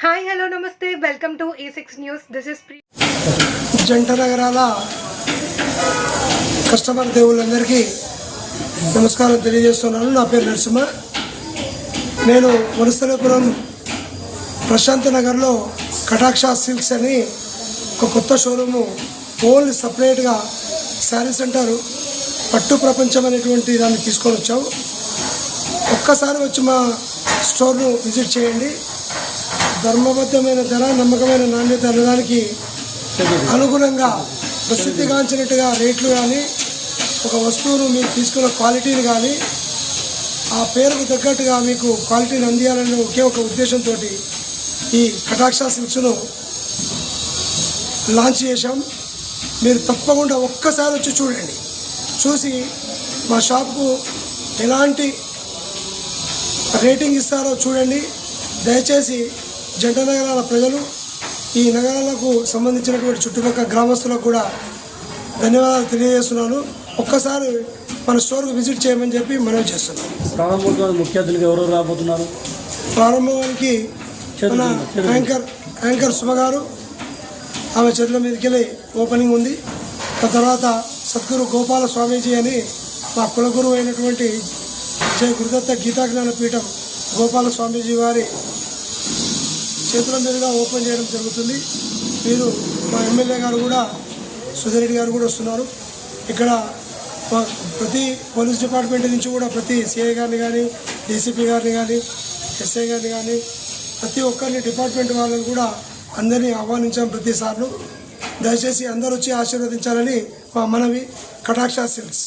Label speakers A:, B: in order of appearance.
A: Hi hello నమస్తే welcome to A six news this is pre
B: జంట నగరాల customer దేవుళ్ళందరికీ నమస్కారం తెలియజేస్తున్నాను. నా పేరు నరసింహ. నేను వనస్థలపురం ప్రశాంత్ నగర్లో కటాక్ష సిల్క్స్ అని ఒక కొత్త షోరూము ఓన్లీ సపరేట్గా శారీ సెంటర్ పట్టు ప్రపంచం అనేటువంటి దాన్ని తీసుకొని వచ్చాము ఒక్కసారి వచ్చి మా స్టోర్ను విజిట్ చేయండి. ధర్మబద్ధమైన ధర నమ్మకమైన నాణ్యత అనడానికి అనుగుణంగా ప్రసిద్ధిగాంచినట్టుగా రేట్లు కానీ ఒక వస్తువును మీరు తీసుకున్న క్వాలిటీని కానీ ఆ పేరుకు తగ్గట్టుగా మీకు క్వాలిటీని అందియాలనే ఒకే ఒక ఉద్దేశంతో ఈ కటాక్ష సిల్క్స్ను లాంచ్ చేశాం. మీరు తప్పకుండా ఒక్కసారి వచ్చి చూడండి. చూసి మా షాప్కు ఎలాంటి రేటింగ్ ఇస్తారో చూడండి. దయచేసి జంట నగరాల ప్రజలు ఈ నగరాలకు సంబంధించినటువంటి చుట్టుపక్కల గ్రామస్తులకు కూడా ధన్యవాదాలు తెలియజేస్తున్నాను. ఒక్కసారి మన స్టోర్కు విజిట్ చేయమని చెప్పి మనవి చేస్తున్నాను.
C: ప్రారంభోత్సవానికి ముఖ్య అతిథులుగా ఎవరు రాబోతున్నారు?
B: ప్రారంభానికి మన యాంకర్ యాంకర్ సుమ గారు ఆమె చేతుల మీదకి వెళ్ళి ఓపెనింగ్ ఉంది. ఆ తర్వాత సద్గురు గోపాల స్వామీజీ అని మా కులగురువు అయినటువంటి జయ గురుదత్త గీతాజ్ఞాన పీఠం గోపాల స్వామీజీ వారి చేతుల మీదుగా ఓపెన్ చేయడం జరుగుతుంది. మీరు మా ఎమ్మెల్యే గారు కూడా సుధీరెడ్డి గారు కూడా వస్తున్నారు. ఇక్కడ ప్రతి పోలీస్ డిపార్ట్మెంట్ నుంచి కూడా ప్రతి సిఐ గారిని కానీ డీసీపీ గారిని కానీ ఎస్ఐ గారిని కానీ ప్రతి ఒక్కరిని డిపార్ట్మెంట్ వాళ్ళని కూడా అందరినీ ఆహ్వానించాం ప్రతిసార్లు. దయచేసి అందరూ వచ్చి ఆశీర్వదించాలని మా మనవి కటాక్ష సిల్స్